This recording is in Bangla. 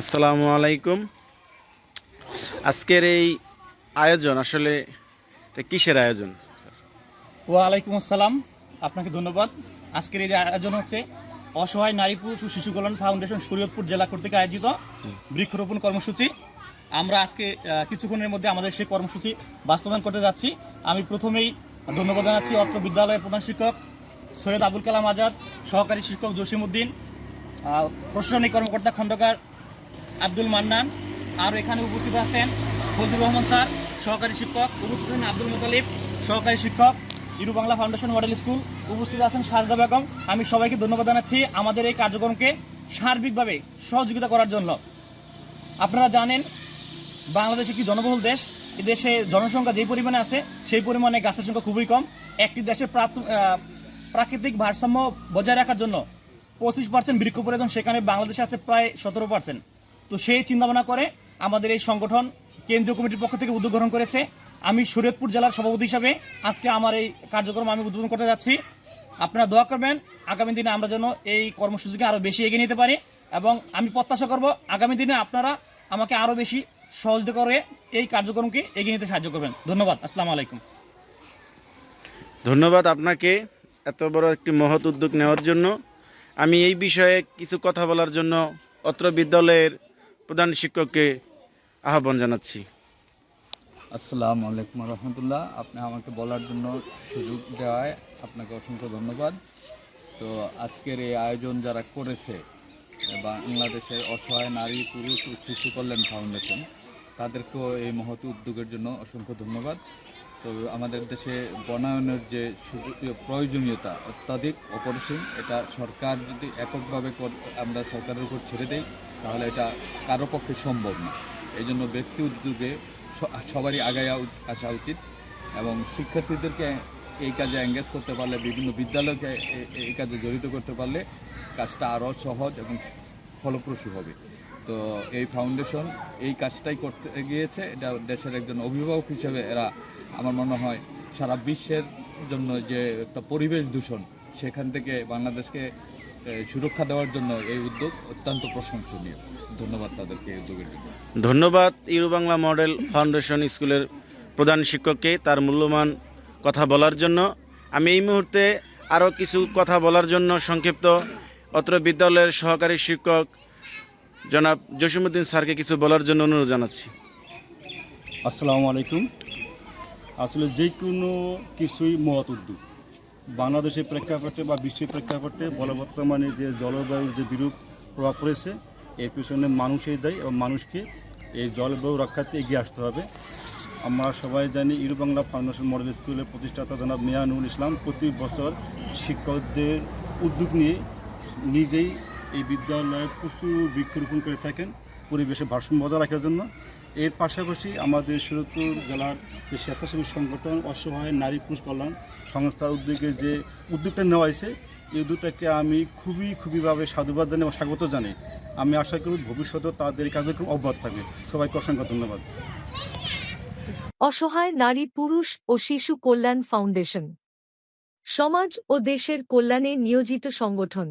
আসসালামু আলাইকুম। আজকের এই আয়োজন আসলে কিসের আয়োজন? ওয়ালাইকুম আসসালাম। আপনাকে ধন্যবাদ। আজকের এই আয়োজন হচ্ছে অসহায় নারী পুরুষ ও শিশু কল্যাণ ফাউন্ডেশন শরীয়তপুর জেলা কর্তৃক আয়োজিত বৃক্ষরোপণ কর্মসূচি। আমরা আজকে কিছুক্ষণের মধ্যে আমাদের সেই কর্মসূচি বাস্তবায়ন করতে যাচ্ছি। আমি প্রথমেই ধন্যবাদ জানাচ্ছি অত্র বিদ্যালয়ের প্রধান শিক্ষক সৈয়দ আবুল কালাম আজাদ সহকারী শিক্ষক জসিম উদ্দিন আহ, প্রশাসনিক কর্মকর্তা খন্দকার আব্দুল মান্নান আর এখানে উপস্থিত আছেন ফজলুর রহমান স্যার সহকারী শিক্ষক উপস্থিত আছেন আব্দুল মোতালিব সহকারী শিক্ষক ইরু বাংলা ফাউন্ডেশন মডেল স্কুল উপস্থিত আছেন সারদা বেগম। আমি সবাইকে ধন্যবাদ জানাচ্ছি আমাদের এই কার্যক্রমকে সার্বিকভাবে সহযোগিতা করার জন্য। আপনারা জানেন, বাংলাদেশ একটি জনবহুল দেশ। এই দেশে জনসংখ্যা যেই পরিমাণে আছে, সেই পরিমাণে গাছের সংখ্যা খুবই কম। একটি দেশের প্রাকৃতিক ভারসাম্য বজায় রাখার জন্য পঁচিশ পার্সেন্ট বৃক্ষ প্রয়োজন সেখানে বাংলাদেশে আছে প্রায় সতেরো পার্সেন্ট তো সেই চিন্তাভাবনা করে আমাদের এই সংগঠন কেন্দ্রীয় কমিটির পক্ষ থেকে উদ্যোগ গ্রহণ করেছে। আমি শরীয়তপুর জেলার সভাপতি হিসাবে আজকে আমার এই কার্যক্রম আমি উদ্বোধন করতে যাচ্ছি। আপনারা দোয়া করবেন, আগামী দিনে আমরা যেন এই কর্মসূচিকে আরও বেশি এগিয়ে নিতে পারি এবং আমি প্রত্যাশা করব আগামী দিনে আপনারা আমাকে আরও বেশি সহযোগিতা করে এই কার্যক্রমকে এগিয়ে নিতে সাহায্য করবেন। ধন্যবাদ, আসসালামু আলাইকুম। ধন্যবাদ আপনাকে এত বড় একটি মহৎ উদ্যোগ নেওয়ার জন্য। আমি এই বিষয়ে কিছু কথা বলার জন্য অত্র বিদ্যালয়ের প্রধান শিক্ষককে আহ্বান জানাচ্ছি। আসসালামু আলাইকুম রহমতুল্লাহ। আপনি আমাকে বলার জন্য সুযোগ দেওয়ায় আপনাকে অসংখ্য ধন্যবাদ। তো আজকের এই আয়োজন যারা করেছে বাংলাদেশের অসহায় নারী, পুরুষ ও শিশু কল্যাণ ফাউন্ডেশন, তাদেরকেও এই মহৎ উদ্যোগের জন্য অসংখ্য ধন্যবাদ। তো আমাদের দেশে বনায়নের যে প্রয়োজনীয়তা অত্যাধিক অপরিসীম, এটা সরকার যদি এককভাবে আমরা সরকারের উপর ছেড়ে দেই, তাহলে এটা কারও পক্ষে সম্ভব না। এই জন্য ব্যক্তি উদ্যোগে সবারই আগায় আসা উচিত এবং শিক্ষার্থীদেরকে এই কাজে এঙ্গেজ করতে পারলে, বিভিন্ন বিদ্যালয়কে এই কাজে জড়িত করতে পারলে কাজটা আরও সহজ এবং ফলপ্রসূ হবে। তো এই ফাউন্ডেশন এই কাজটাই করতে গিয়েছে। এটা দেশের একজন অভিভাবক হিসেবে এরা আমার মনে হয় সারা বিশ্বের জন্য যে একটা পরিবেশ দূষণ, সেখান থেকে বাংলাদেশকে সুরক্ষা দেওয়ার জন্য এই উদ্যোগ অত্যন্ত প্রশংসনীয়। ধন্যবাদ তাদেরকে এই উদ্যোগের জন্য। ধন্যবাদ ইউরো বাংলা মডেল ফাউন্ডেশন স্কুলের প্রধান শিক্ষককে তার মূল্যবান কথা বলার জন্য। আমি এই মুহূর্তে আরও কিছু কথা বলার জন্য সংক্ষিপ্ত অত্র বিদ্যালয়ের সহকারী শিক্ষক জনাব জসিমুদ্দিন স্যারকে কিছু বলার জন্য অনুরোধ জানাচ্ছি। আসসালামু আলাইকুম। আসলে যে কোনো কিছুই মহৎ উদ্যোগ। বাংলাদেশের প্রেক্ষাপটে বা বিশ্বের প্রেক্ষাপটে বলে বর্তমানে যে জলবায়ুর যে বিরূপ প্রভাব পড়েছে, এর পিছনে মানুষই দেয় এবং মানুষকে এই জলবায়ু রক্ষাতে এগিয়ে আসতে হবে। আমরা সবাই জানি ইরু বাংলা ফাউন্ডেশন মডেল স্কুলের প্রতিষ্ঠাতা জনাব মিয়ানুল ইসলাম প্রতি বছর শিক্ষকদের উদ্যোগ নিয়ে নিজেই এই বিদ্যালয়ে প্রচুর বৃক্ষরোপণ করে থাকেন, পরিবেশে ভারসাম্য বজায় রাখার জন্য। এর পাশাপাশি আমাদের সুরতপুর জেলার যে স্বেচ্ছাসেবী সংগঠন অসহায় নারী পুরুষ কল্যাণ সংস্থার উদ্যোগে যে উদ্যোগটা নেওয়া হয়েছে, এই উদ্যোগটাকে আমি খুবই খুবইভাবে সাধুবাদ জানাই এবং স্বাগত জানাই। আমি আশা করি ভবিষ্যতেও তাদের কার্যক্রম অব্যাহত থাকবে। সবাইকে অসংখ্য ধন্যবাদ। অসহায় নারী পুরুষ ও শিশু কল্যাণ ফাউন্ডেশন। সমাজ ও দেশের কল্যাণে নিয়োজিত সংগঠন।